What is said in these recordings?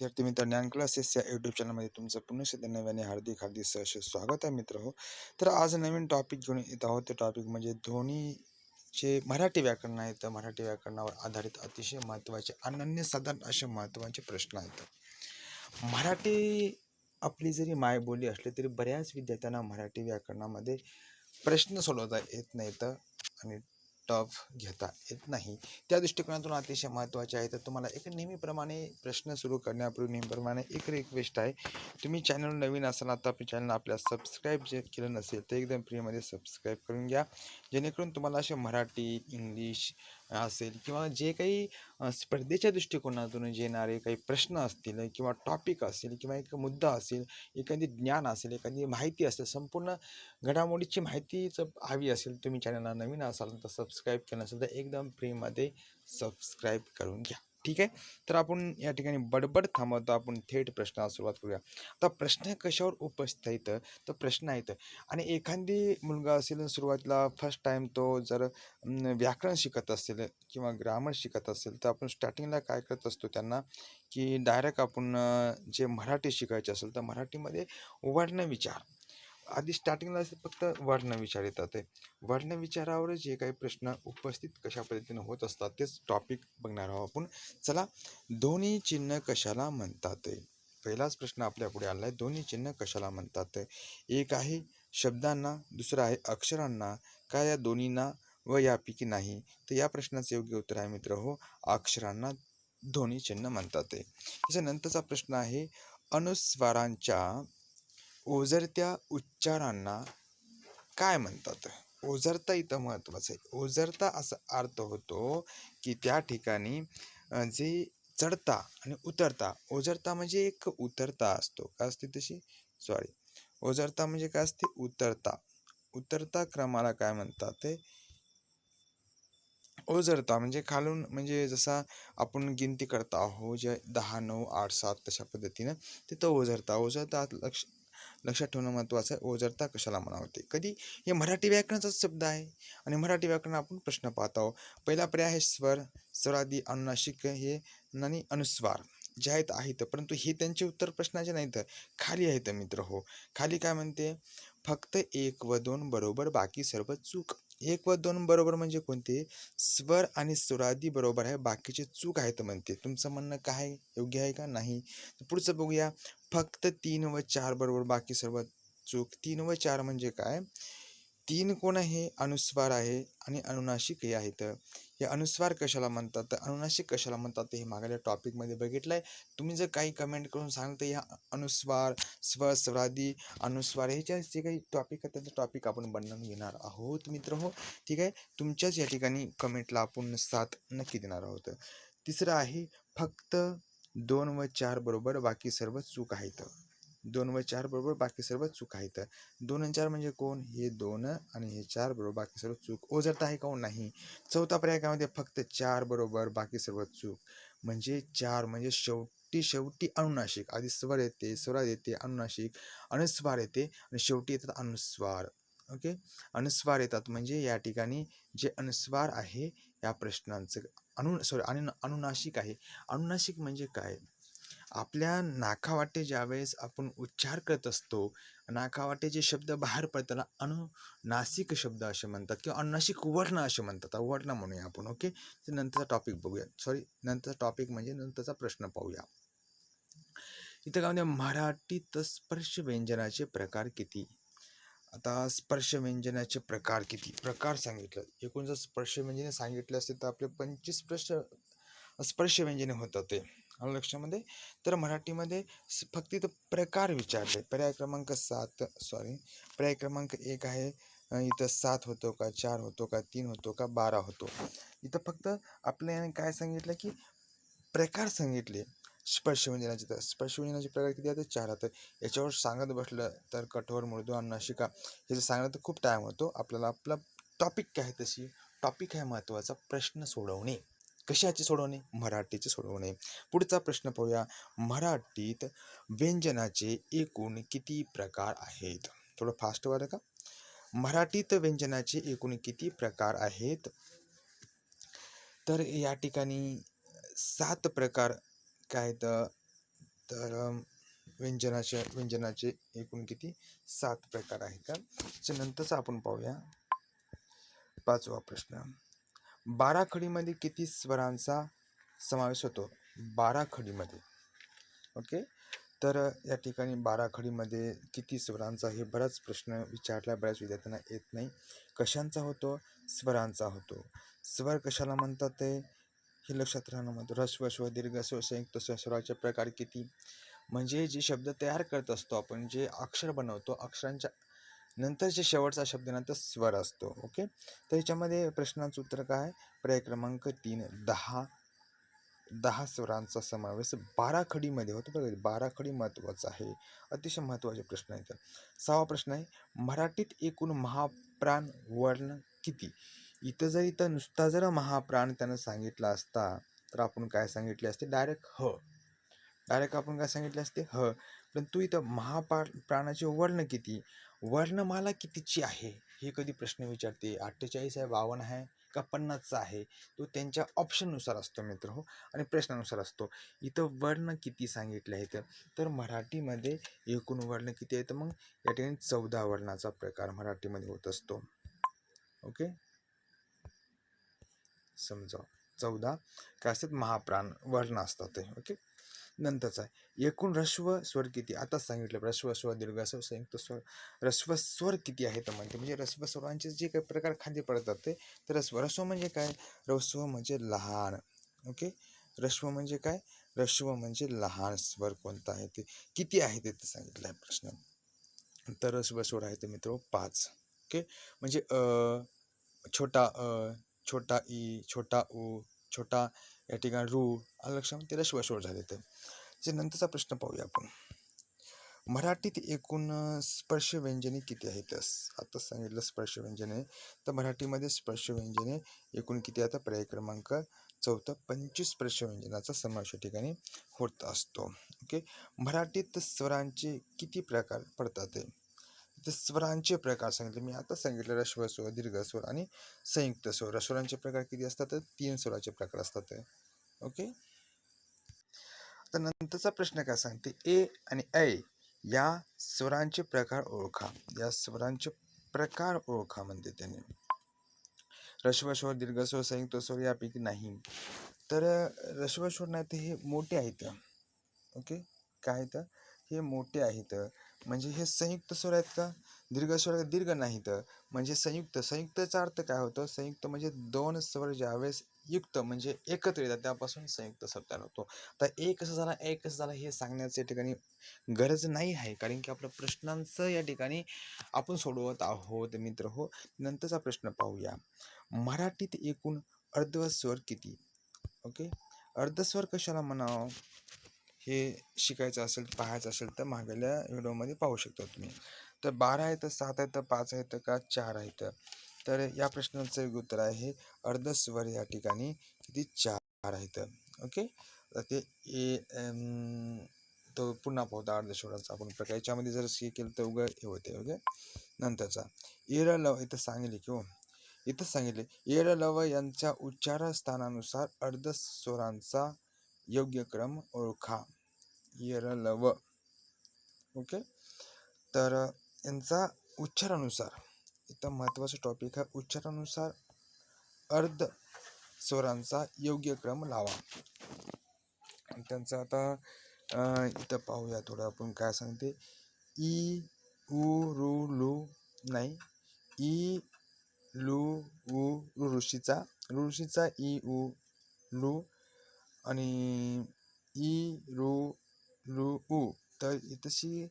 विद्यार्थी मित्र ज्ञान क्लासेस या यूट्यूब चॅनलमध्ये तुमचं पुन्हा नव्याने हार्दिक हार्दिक सहर्ष स्वागत आहे मित्र हो. तर आज नवीन टॉपिक घेऊन येत आहोत. ते टॉपिक म्हणजे ध्वनीचे मराठी व्याकरण आहे. तर मराठी व्याकरणावर आधारित अतिशय महत्त्वाचे अनन्यसाधारण असे महत्त्वाचे प्रश्न आहेत. मराठी आपली जरी मायबोली असली तरी बऱ्याच विद्यार्थ्यांना मराठी व्याकरणामध्ये प्रश्न सोडवता येत नाहीत. आणि टफ घेता येत नाही. त्या दृष्टिकोनातून अतिशय महत्त्वाचे आहे. तर तुम्हाला एक नेहमीप्रमाणे प्रश्न सुरू करण्यापूर्वी नेहमीप्रमाणे एक रिक्वेस्ट आहे. तुम्ही चॅनल नवीन असाल आता आपल्या चॅनल आपल्या सबस्क्राईब जे केलं नसेल तर एकदम फ्रीमध्ये सबस्क्राईब करून घ्या. जेणेकरून तुम्हाला असे मराठी इंग्लिश असेल किंवा जे काही स्पर्धेच्या दृष्टिकोनातून येणारे काही प्रश्न असतील किंवा टॉपिक असेल किंवा एक मुद्दा असेल एखादी ज्ञान असेल एखादी माहिती असेल संपूर्ण घडामोडीची माहितीच हवी असेल तुम्ही चॅनलला नवीन असाल तर सबस्क्राईब केलं असेल तर एकदम फ्रीमध्ये सबस्क्राईब करून घ्या. ठीक आहे? तर आपण या ठिकाणी बडबड थांबवतो. आपण थेट प्रश्नाला सुरुवात करूया. आता प्रश्न कशावर उपस्थित? तर प्रश्न आहेत. आणि एखादी मुलगा असेल सुरुवातीला फर्स्ट टाईम तो जर व्याकरण शिकत असेल किंवा ग्रामर शिकत असेल तर आपण स्टार्टिंगला काय करत असतो त्यांना? की डायरेक्ट आपण जे मराठी शिकायचे असेल तर मराठीमध्ये वर्ण विचार. आधी स्टार्टिंगला फक्त वर्ण विचार येतात आहे. वर्ण विचारावर जे काही प्रश्न उपस्थित कशा पद्धतीने होत असतात तेच टॉपिक बघणार आहोत आपण. चला दोन्ही चिन्ह कशाला म्हणतात पहिलाच प्रश्न आपल्या पुढे आला आहे. दोन्ही चिन्ह कशाला म्हणतात एक आहे शब्दांना दुसरं आहे अक्षरांना. का या दोन्हींना व यापैकी नाही? तर या प्रश्नाचं योग्य उत्तर आहे मित्र हो अक्षरांना ध्वनी चिन्ह म्हणतात त्याच्यानंतरचा प्रश्न आहे अनुस्वारांच्या ओझरत्या उच्चारांना काय म्हणतात? ओझरता इथं महत्त्वाचं आहे. ओझरता असा अर्थ होतो की त्या ठिकाणी जे चढता आणि उतरता ओझरता म्हणजे एक उतरता असतो. काय असते तशी? सॉरी ओझरता म्हणजे काय असते? उतरता. उतरता क्रमाला काय म्हणतात ते? ओझरता म्हणजे खालून म्हणजे जसा आपण गिनती करता आहो जे दहा नऊ आठ सात तशा पद्धतीनं तिथं ओझरता. ओझरता लक्ष लक्षात ठेवणं महत्त्वाचं आहे. ओझरता कशाला म्हणावते? कधी? हे मराठी व्याकरणाचाच शब्द आहे. आणि मराठी व्याकरण आपण प्रश्न पाहत आहोत. पहिला पर्याय आहे स्वर. स्वरादी अनुनाशिक हे आणि अनुस्वार. जे आहेत आहेत. परंतु हे त्यांचे उत्तर प्रश्नाचे तर खाली आहेत मित्र हो. खाली काय म्हणते? फक्त एक व दोन बरोबर बाकी सर्व चूक. एक व दोन बरोबर म्हणजे कोणते? स्वर आणि स्वरादी बरोबर आहे. बाकीचे चूक आहेत म्हणते. तुमचं म्हणणं काय योग्य आहे का? नाही. पुढचं बघूया. फक्त तीन व चार बरोबर बाकी सर्व चूक. तीन व चार म्हणजे काय? तीन कोण आहे? अनुस्वार आहे आणि अनुनासिक हे आहेत. हे अनुस्वार कशाला म्हणतात? तर अनुनाशिक कशाला म्हणतात हे मागल्या टॉपिकमध्ये बघितलं आहे तुम्ही जर काही कमेंट करून सांगता या अनुस्वार स्व स्वरादी अनुस्वार ह्याच्या जे काही टॉपिक आहेत त्याचं टॉपिक आपण बनवून घेणार आहोत मित्र हो. ठीक आहे? तुमच्याच या ठिकाणी कमेंटला आपण साथ नक्की देणार आहोत. तिसरं आहे फक्त दोन व चार बरोबर बाकी सर्व चूक आहेत. दोन व चार बरोबर बाकी सर्व चूक आहेत दोन आणि चार म्हणजे कोण? हे दोन आणि हे चार बरोबर बाकी सर्व चूक. ओझरता आहे का? नाही. चौथा पर्याय काय म्हणते? फक्त चार बरोबर बाकी सर्व चूक. म्हणजे चार म्हणजे शेवटी शेवटी अनुनाशिक. आधी स्वर येते स्वरात येते अनुनाशिक. अनुस्वार येते आणि शेवटी येतात अनुस्वार. ओके? अनुस्वार येतात म्हणजे या ठिकाणी जे अनुस्वार आहे या प्रश्नांचं. अनु सॉरी अनु अनुनाशिक आहे. अनुनाशिक म्हणजे काय? आपल्या नाकावाटे ज्यावेळेस आपण उच्चार करत असतो नाकावाटे जे शब्द बाहेर पडतात त्याला अनुनासिक शब्द असे म्हणतात किंवा अनुनासिक वर्ण असे म्हणतात. वर्ण म्हणूया आपण ओके? ते नंतरचा टॉपिक बघूया. सॉरी नंतरचा टॉपिक म्हणजे नंतरचा प्रश्न पाहूया. इथं काय म्हणजे मराठीत स्पर्श व्यंजनाचे प्रकार किती? आता स्पर्श व्यंजनाचे प्रकार किती? प्रकार सांगितलं. एकूण जर स्पर्श व्यंजने सांगितले असते तर आपले पंचवीस स्पर्श स्पर्श व्यंजने होतात ते. आलं लक्षामध्ये तर मराठीमध्ये फक्त इथं प्रकार विचारले. पर्याय क्रमांक सात सॉरी पर्याय क्रमांक एक आहे इथं सात होतो का चार होतो का तीन होतो का बारा होतो. इथं फक्त आपल्याने काय सांगितलं की प्रकार सांगितले. स्पर्शव्यंजनाचे तर स्पर्शव्यंजनाचे प्रकार किती आहेत? चार आहेत. याच्यावर सांगत बसलं तर कठोर मृदू आणि नाशिका. हे जर सांगलं तर खूप टाईम होतो. आपल्याला आपला टॉपिक काय तशी? टॉपिक आहे महत्त्वाचा प्रश्न सोडवणे. कशाचे सोडवणे? मराठीचे सोडवणे. पुढचा प्रश्न पाहूया. मराठीत व्यंजनाचे एकूण किती प्रकार आहेत? थोडं फास्ट वाटतं का? मराठीत व्यंजनाचे एकूण किती प्रकार आहेत? तर या ठिकाणी सात प्रकार काय तर व्यंजनाचे व्यंजनाचे एकूण किती? सात प्रकार आहेत त्याच्यानंतरच आपण पाहूया. पाचवा प्रश्न. बारा खडीमध्ये किती स्वरांचा समावेश होतो? बारा खडीमध्ये. ओके? तर या ठिकाणी बारा खडीमध्ये किती स्वरांचा हे बराच प्रश्न विचारला बऱ्याच विद्यार्थ्यांना येत नाही. कशांचा होतो? स्वरांचा होतो. स्वर कशाला म्हणतात ते? हे लक्षात राहणं म्हणतो ह्रस्व स्व दीर्घ स्व संयुक्त स्व स्वराचे प्रकार किती? म्हणजे जे शब्द तयार करत असतो आपण जे अक्षर बनवतो अक्षरांच्या नंतर जे शेवटचा शब्द तर स्वर असतो ओके? तर ह्याच्यामध्ये प्रश्नाचं उत्तर काय पर्याय क्रमांक तीन दहा. दहा स्वरांचा समावेश बारा खडीमध्ये होतो बघा बारा खडी महत्त्वाचा आहे. अतिशय महत्त्वाचे प्रश्न आहेत. सहावा प्रश्न आहे मराठीत एकूण महाप्राण वर्ण किती? इथं जर इथं नुसता जर महाप्राण त्यानं सांगितला असता तर आपण काय सांगितले असते? डायरेक्ट ह. डायरेक्ट आपण काय सांगितले असते? ह. परंतु इथं महापा प्राणाचे वर्ण किती? वर्णमाला कितीची आहे? हे कधी प्रश्न विचारते. अठ्ठेचाळीस आहे बावन्न आहे का पन्नासचा आहे? तो त्यांच्या ऑप्शननुसार असतो मित्र हो. आणि प्रश्नानुसार असतो. इथं वर्ण किती सांगितले आहेत? तर मराठीमध्ये एकूण वर्ण किती आहेत? मग या ठिकाणी चौदा वर्णाचा प्रकार मराठीमध्ये होत असतो. ओके? समजा चौदा. काय असतात? महाप्राण वर्ण असतात ते. ओके? नंतरचा आहे. एकूण ऱ्हस्व स्वर किती? आताच सांगितलं ऱ्हस्व स्वर दीर्घ स्वर संयुक्त स्वर. ऱ्हस्व स्वर किती आहे तर म्हणते म्हणजे ऱ्हस्व स्वरांचे जे काही प्रकार खाली पडतात ते तर ऱ्हस्व रस्व म्हणजे काय? ऱ्हस्व म्हणजे लहान. ओके रश्व म्हणजे काय? रश्व म्हणजे लहान स्वर कोणता आहे ते? किती आहे ते सांगितलं आहे प्रश्न. तर ऱ्हस्व स्वर आहे ते मित्र पाच. ओके म्हणजे अ छोटा अ छोटा ई छोटा उ छोटा या ठिकाणी रूढ आलं ते ऱ्हस्व झाले तर. जे नंतरचा प्रश्न पाहूया आपण. मराठीत एकूण स्पर्श व्यंजने किती आहेत? आता सांगितलं स्पर्श व्यंजने तर मराठीमध्ये स्पर्श व्यंजने एकूण किती आता पर्याय क्रमांक चौथा पंचवीस स्पर्श व्यंजनाचा समावेश या ठिकाणी होत असतो. ओके? मराठीत स्वरांचे किती प्रकार पडतात? ते तर स्वरांचे प्रकार सांगितले. मी आता सांगितलं रश्व स्वर दीर्घ स्वर आणि संयुक्त स्वर. स्वरांचे प्रकार किती असतात? तर तीन स्वराचे प्रकार असतात. ओके? तर नंतरचा प्रश्न काय सांगते? ए आणि ऐ या स्वरांचे प्रकार ओळखा. या स्वरांचे प्रकार ओळखा म्हणते त्याने. ऱ्हस्व स्वर दीर्घ स्वर संयुक्त स्वर यापैकी नाही. तर ऱ्हस्व स्वर नाही तर हे मोठे आहेत. ओके? काय आहेत? हे मोठे आहेत. म्हणजे हे संयुक्त स्वर आहेत का? दीर्घ स्वर दीर्घ नाहीत म्हणजे संयुक्त. संयुक्तचा अर्थ काय होतं? संयुक्त म्हणजे दोन स्वर ज्यावेळेस युक्त म्हणजे एकत्र येतात त्यापासून संयुक्त शब्द होतो. तर एक कसं झाला? एक कसं झाला? हे सांगण्याचं या ठिकाणी गरज नाही आहे. कारण की आपल्या प्रश्नांचं या ठिकाणी आपण सोडवत आहोत मित्र हो. नंतरचा प्रश्न पाहूया. मराठीत एकूण अर्धस्वर किती? ओके? अर्धस्वर कशाला म्हणावं? हे शिकायचं असेल पाहायचं असेल तर मागल्या व्हिडिओमध्ये पाहू शकता तुम्ही. तर बारा आहे तर सात आहे तर पाच आहेत का चार आहेत? तर या प्रश्नाचं उत्तर आहे अर्धस्वर या ठिकाणी किती चार आहेत? ओके? तर ते ए तो पुन्हा पाहता अर्धस्वराचा आपण प्रकार. याच्यामध्ये जर हे केलं तर उघड हे होते ओके? नंतरचा. एर लव इथं सांगितले की हो. इथं सांगितले एर लव यांच्या उच्चार स्थानानुसार अर्धस्वरांचा योग्य क्रम ओळखा. येर लव. ओके? तर यांचा उच्चारानुसार इथं महत्त्वाचा टॉपिक आहे उच्चारानुसार अर्ध स्वरांचा योग्य क्रम लावा. त्यांचं आता इथं पाहूया थोडं आपण काय सांगते. ई उ रु लू नाही. ई लू उ रु ऋषीचा ऋषीचा ई उ लू आणि ई रु लू उ. तर तशी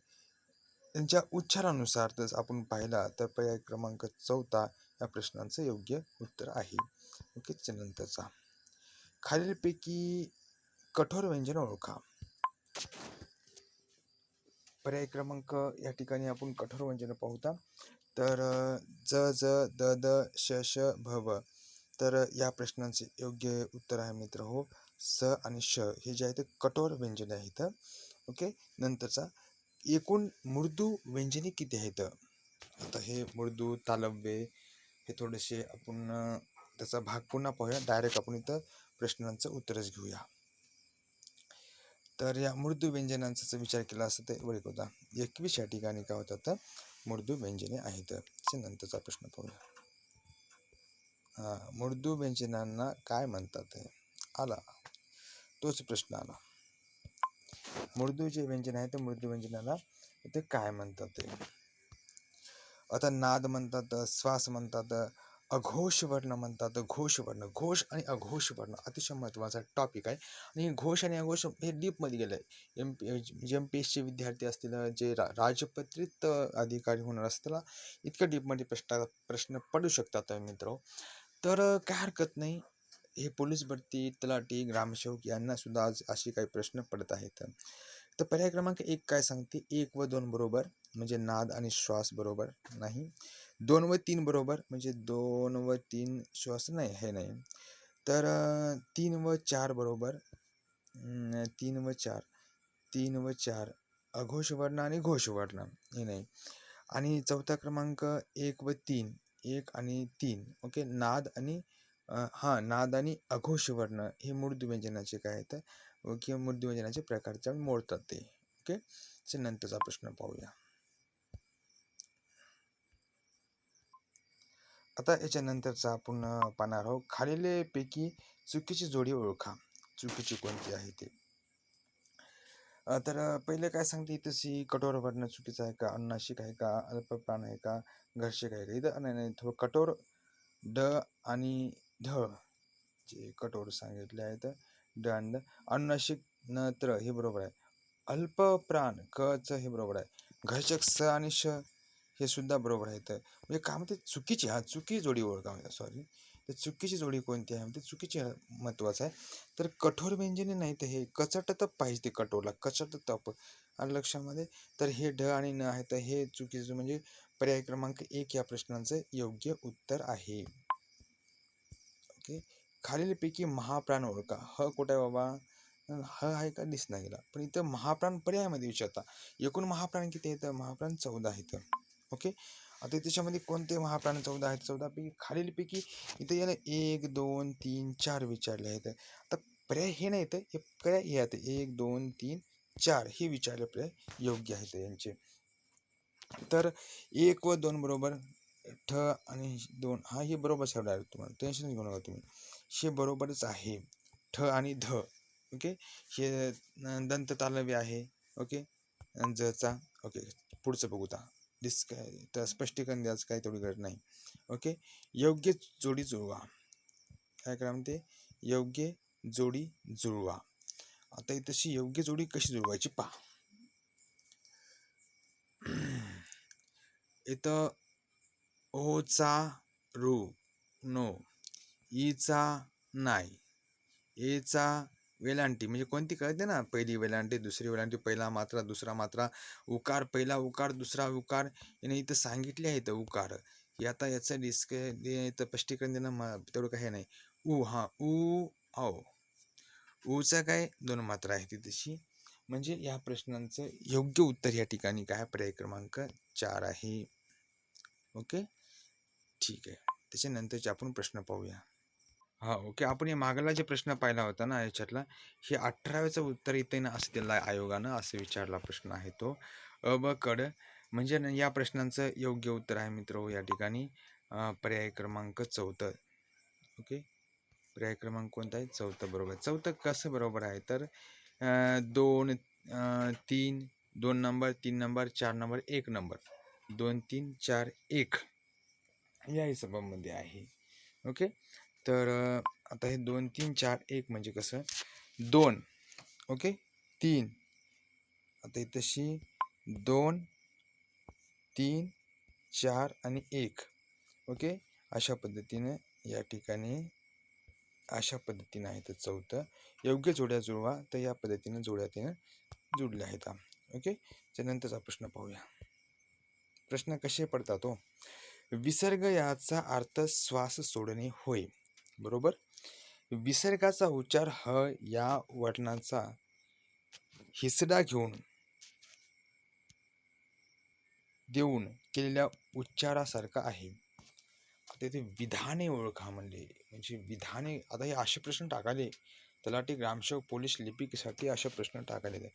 त्यांच्या उच्चारानुसार जर आपण पाहिला तर पर्याय क्रमांक चौथा या प्रश्नांचं योग्य उत्तर आहे. ओके त्यानंतरचा खालीलपैकी कठोर व्यंजन ओळखा. पर्याय क्रमांक या ठिकाणी आपण कठोर व्यंजन पाहूता. तर ज ज द द श श भ भ. तर या प्रश्नांचे योग्य उत्तर आहे मित्र हो. स आणि श हे जे आहे ते कठोर व्यंजने आहेत. ओके? नंतरचा एकूण मृदू व्यंजने किती आहेत? आता हे मृदू तालव्ये हे थोडेसे आपण त्याचा भाग पुन्हा पाहूया. डायरेक्ट आपण इथं प्रश्नांचं उत्तरच घेऊया. तर या मृदू व्यंजनांचा जर विचार केला असता ते वळख होता. एकवीस या ठिकाणी काय होतात तर मृदू व्यंजने आहेत. त्याच्या नंतरचा प्रश्न पाहूया. हा मृदू व्यंजनांना काय म्हणतात? आला. तोच प्रश्न आला. मृदू जे व्यंजन आहे ते मृदू व्यंजनाला ते काय म्हणतात ते? आता नाद म्हणतात श्वास म्हणतात अघोष वर्ण म्हणतात घोष वर्ण. घोष आणि अघोष वर्ण अतिशय महत्त्वाचा टॉपिक आहे. आणि घोष आणि अघोष हे डीपमध्ये गेलं आहे एम पी एम पी एसचे विद्यार्थी असतील जे रा राजपत्रित अधिकारी होणार असतील इतक्या डीपमध्ये प्रश्न प्रश्न पडू शकतात मित्र. तर काय हरकत नाही. हे पोलीस भरती तलाठी ग्रामसेवक यांना सुद्धा आज असे काही प्रश्न पडत आहेत. तर पर्याय क्रमांक एक काय सांगते? एक व दोन बरोबर म्हणजे नाद आणि श्वास बरोबर नाही. दोन व तीन बरोबर म्हणजे दोन व तीन श्वास नाही हे नाही. तर तीन व चार बरोबर तीन व चार तीन व चार अघोष वर्ण आणि घोष वर्ण हे नाही. आणि चौथा क्रमांक एक व तीन एक आणि तीन ओके? नाद आणि हां नाद आणि अघोष वर्ण हे मृदव्यंजनाचे काय आहेत? किंवा मृदू प्रकारच्या मोडतात ते. ओके? नंतरचा प्रश्न पाहूया. आता याच्यानंतरचा आपण पाहणार आहोत खालीलपैकी चुकीची जोडी ओळखा. चुकीची कोणती आहे ते? तर पहिले काय सांगते तशी कठोर वर्ण चुकीचं आहे का? अन्नाशिक आहे का? अल्पप्राण आहे का? घर्षक आहे का? इथं नाही नाही थोडं कठोर ड आणि ढ जे कठोर सांगितले आहेत दंड आणि अनुनाशिक नत्र हे बरोबर आहे. अल्पप्राण क च हे बरोबर आहे. घर्षक स आणि श हे सुद्धा बरोबर आहेत म्हणजे काय म्हणते चुकीची हा चुकी जोडी ओळखा सॉरी तर चुकीची जोडी कोणती आहे? म्हणजे चुकीची महत्त्वाचं आहे. तर कठोर व्यंजने नाही तर हे. कचट तप पाहिजे ते कठोरला. कचट तप. आणि लक्षामध्ये तर हे ढ आणि न आहे. तर हे चुकीचं म्हणजे पर्याय क्रमांक एक या प्रश्नांचं योग्य उत्तर आहे. ओके खालीलपैकी महाप्राण ओळखा. ह कुठे आहे बाबा? ह आहे का? दिसना गेला पण इथं महाप्राण पर्यायामध्ये विचारता. एकूण महाप्राण किती आहेत? महाप्राण चौदा आहेत. ओके? आता त्याच्यामध्ये कोणते महाप्राण चौदा आहेत? चौदापैकी खालीलपैकी इथं याला एक दोन तीन चार विचारले आहेत. आता पर्याय हे नाही तर हे पर्याय हे आहेत. एक दोन तीन चार हे विचारले पर्याय योग्य आहेत यांचे. तर एक व दोन बरोबर ठ आणि दोन हा हे बरोबर ठेवणार तुम्हाला. टेन्शन घेऊ नका तुम्ही. हे बरोबरच आहे. ठ आणि ध. ओके हे दंत तालव्य आहे. ओके जचा ओके पुढचं बघूता डिस् काय तर स्पष्टीकरण द्यायचं काही तेवढी गरज नाही. ओके योग्य जोडी जुळवा. काय करा म्हणते? योग्य जोडी जुळवा. आता तशी योग्य जोडी कशी जुळवायची पहा. इथं ओचा रू नो ईचा नाही एचा वेलांटी म्हणजे कोणती कळते ना? पहिली वेलांटी दुसरी वेलांटी पहिला मात्रा दुसरा मात्रा उकार पहिला उकार दुसरा उकार. याने इथं सांगितले आहे उकार. हे आता याचं डिस्क स्पष्टीकरण देणं म तेवढं काही नाही. उ हा उ औ. ऊचा काय? दोन मात्रा आहे ती तशी. म्हणजे या प्रश्नांचं योग्य उत्तर या ठिकाणी काय? पर्याय क्रमांक चार आहे. ओके? ठीक आहे. त्याच्यानंतरचे आपण प्रश्न पाहूया. हा ओके. आपण या मागला जे प्रश्न पाहिला होता ना याच्यातला हे अठराव्याचं उत्तर येते ना असं दिलं आयोगानं असं विचारला प्रश्न आहे तो. अ ब कड म्हणजे या प्रश्नांचं योग्य उत्तर आहे मित्र या ठिकाणी. पर्याय क्रमांक चौथं ओके? पर्याय क्रमांक कोणता आहे? चौथं बरोबर. चौथं कसं बरोबर आहे? तर दोन तीन दोन नंबर तीन नंबर चार नंबर एक नंबर. दोन तीन चार एक. या हिशोबामध्ये म्हणजे आहे. ओके तर आता हे दोन तीन चार एक म्हणजे कसं? दोन. ओके तीन. आता तशी दोन तीन चार आणि एक. ओके अशा पद्धतीने या ठिकाणी अशा पद्धतीनं आहे तर चौथं. योग्य जोड्या जुळवा तर या पद्धतीनं जोड्या तिनं जुडल्या आहेत. ओके त्यानंतरचा प्रश्न पाहूया. प्रश्न कसे पडतात हो? विसर्ग याचा अर्थ श्वास सोडणे होय. बरोबर? विसर्गाचा उच्चार ह या वर्णाचा हिसडा घेऊन देऊन केलेल्या उच्चारासारखा आहे. आता ते विधाने ओळखा म्हणले. म्हणजे विधाने आता हे असे प्रश्न टाकाले तलाठी ग्रामसेवक पोलीस लिपिकसाठी असे प्रश्न टाकले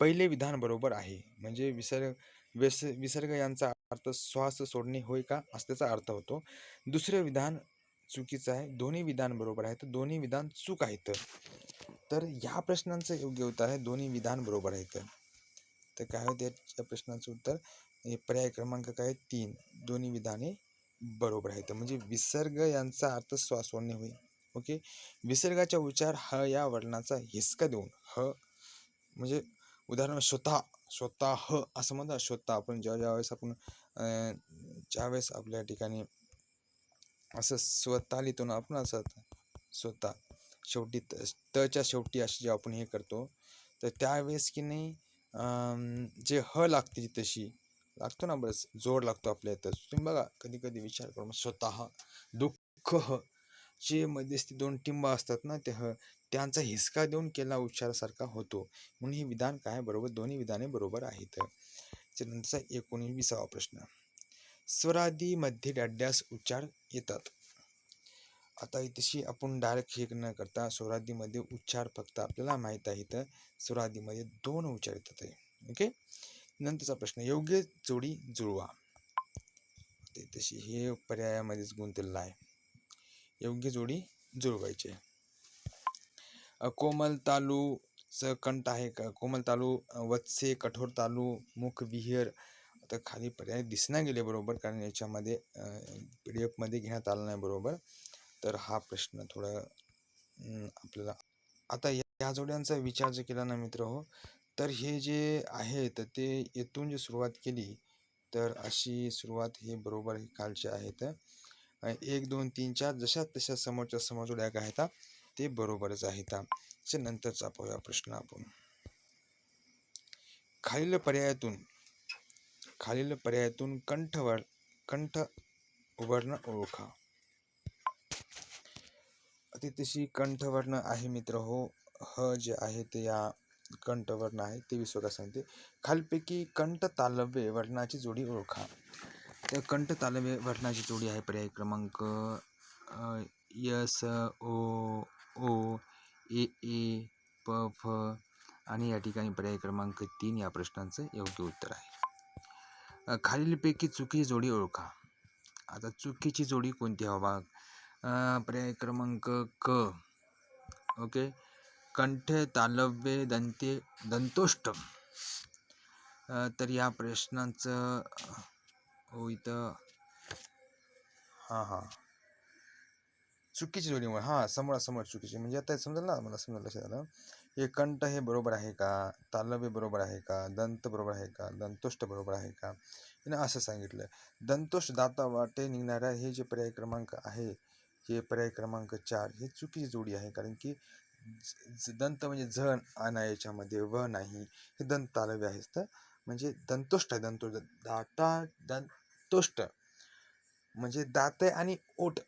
पहिले विधान बरोबर आहे. म्हणजे विसर्ग व्यस विसर्ग यांचा अर्थ श्वास सोडणे होय का? असं त्याचा अर्थ होतो. दुसरे विधान चुकीचं आहे. दोन्ही विधान बरोबर आहे. तर दोन्ही विधान चूक आहेत तर ह्या प्रश्नांचं योग्य उत्तर आहे. दोन्ही विधान बरोबर आहेत तर काय होते? या प्रश्नाचं उत्तर हे पर्याय क्रमांक काय? तीन. दोन्ही विधाने बरोबर आहेत म्हणजे विसर्ग यांचा अर्थ श्वास सोडणे होय. ओके? विसर्गाचा उच्चार ह या वर्णाचा हिसका देऊन ह म्हणजे उदाहरण स्वतः. स्वतः असं म्हणतात स्वतः. आपण ज्या ज्यावेळेस आपण अं, ज्यावेळेस आपल्या ठिकाणी असं स्वतः लिहितो ना आपण असं स्वतः. शेवटी त तच्या शेवटी अशी जेव्हा आपण हे करतो तर त्यावेळेस की नाही अं, जे ह लागते ती तशी लागतो ना बस जोड लागतो आपल्या इथं तुम्ही बघा कधी कधी विचार करून स्वतः दुःख ह जे मध्यस्थी दोन टिंब असतात ना ते ह त्यांचा हिसका देऊन केला उच्चारासारखा होतो. म्हणून हे विधान काय? बरोबर दोन्ही विधाने बरोबर आहेत. त्यानंतरचा एकोणीसावा प्रश्न. स्वरादीमध्ये डड्ड्यास उच्चार येतात. आता तशी आपण डायरेक्ट हे न करता स्वरादीमध्ये उच्चार फक्त आपल्याला माहीत आहे तर स्वरादीमध्ये दोन उच्चार येतात. आहे ओके? नंतरचा प्रश्न योग्य जोडी जुळवा. ते तशी हे पर्यायामध्येच गुंतलेलं आहे. योग्य जोडी जुळवायची. आहे. कोमल तालू च कंठ आहे का? कोमल तालू वत्से कठोर तालू मुख विहीर आता खाली पर्याय दिसना गेले बरोबर कारण याच्यामध्ये पी डी एफमध्ये घेण्यात आलं नाही बरोबर. तर हा प्रश्न थोडा आपल्याला आता या या जोड्यांचा विचार जर केला ना मित्र हो तर हे जे आहे तर ते येथून जे सुरुवात केली तर अशी सुरुवात हे बरोबर हे खालचे आहेत. एक दोन तीन चार जशा तशा समोरच्या समोर जोड्या काय आहेत ते बरोबरच आहेत त्याच्या नंतरचा पाहूया प्रश्न आपण खालील पर्यायातून खालील पर्यायातून कंठवर कंठ वर्ण ओळखा. अति तशी कंठवर्ण आहे मित्र हो ह जे आहे ते या कंठवर्ण आहे ते विश्वका सांगते. खालपैकी कंठ तालव्य वर्णाची जोडी ओळखा. तर कंठ तालव्य वर्णाची जोडी आहे पर्याय क्रमांक यस ओ ओ ए ए प फ आणि या ठिकाणी पर्याय क्रमांक तीन या प्रश्नांचं योग्य उत्तर आहे. खालीलपैकी चुकीची जोडी ओळखा. आता चुकीची जोडी कोणती हवा पर्याय क्रमांक क. ओके? कंठ तालव्य दंते दंतोष्ट तर या प्रश्नांचं हो इथं. हां हां. चुकीची जोडी हां समोर समोर चुकीची. म्हणजे आता समजेल ना मला समजा लक्षात आलं. हे कंठ हे बरोबर आहे का? तालव्य बरोबर आहे का? दंत बरोबर आहे का? दंतोष्ट बरोबर आहे का? हिनं असं सांगितलं. दंतोष्ट दाता वाटे निघणाऱ्या हे जे पर्याय क्रमांक आहे हे पर्याय क्रमांक चार हे चुकीची जोडी आहे. कारण की ज- दंत म्हणजे झ आणा याच्यामध्ये व नाही. हे दंत तालव्य आहे तर म्हणजे दंतोष्ट आहे. दंतोष्ट. दाता दंतोष्ट. म्हणजे दाते आणि ओठ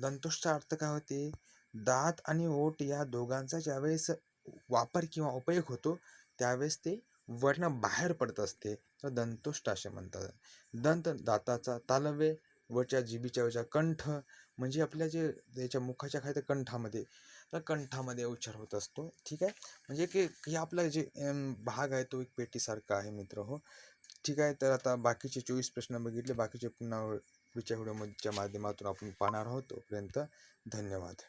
दंतोष्टचा अर्थ काय होते? दात आणि ओठ या दोघांचा ज्यावेळेस वापर किंवा उपयोग होतो त्यावेळेस ते वर्ण बाहेर पडत असते. तर दंतोष्ट असे म्हणतात. दंत दाताचा तालव्य वरच्या जिभीच्या वरच्या कंठ म्हणजे आपल्या जे त्याच्या मुखाच्या खाली त्या कंठामध्ये. तर कंठामध्ये उच्चार होत असतो. ठीक आहे? म्हणजे की हे आपला जे भाग आहे तो एक पेटीसारखा आहे मित्र हो. ठीक आहे? तर आता बाकीचे चोवीस प्रश्न बघितले. बाकीचे पुन्हा पुढच्या व्हिडिओच्या माध्यमातून आपण पाहणार आहोत तोपर्यंत धन्यवाद.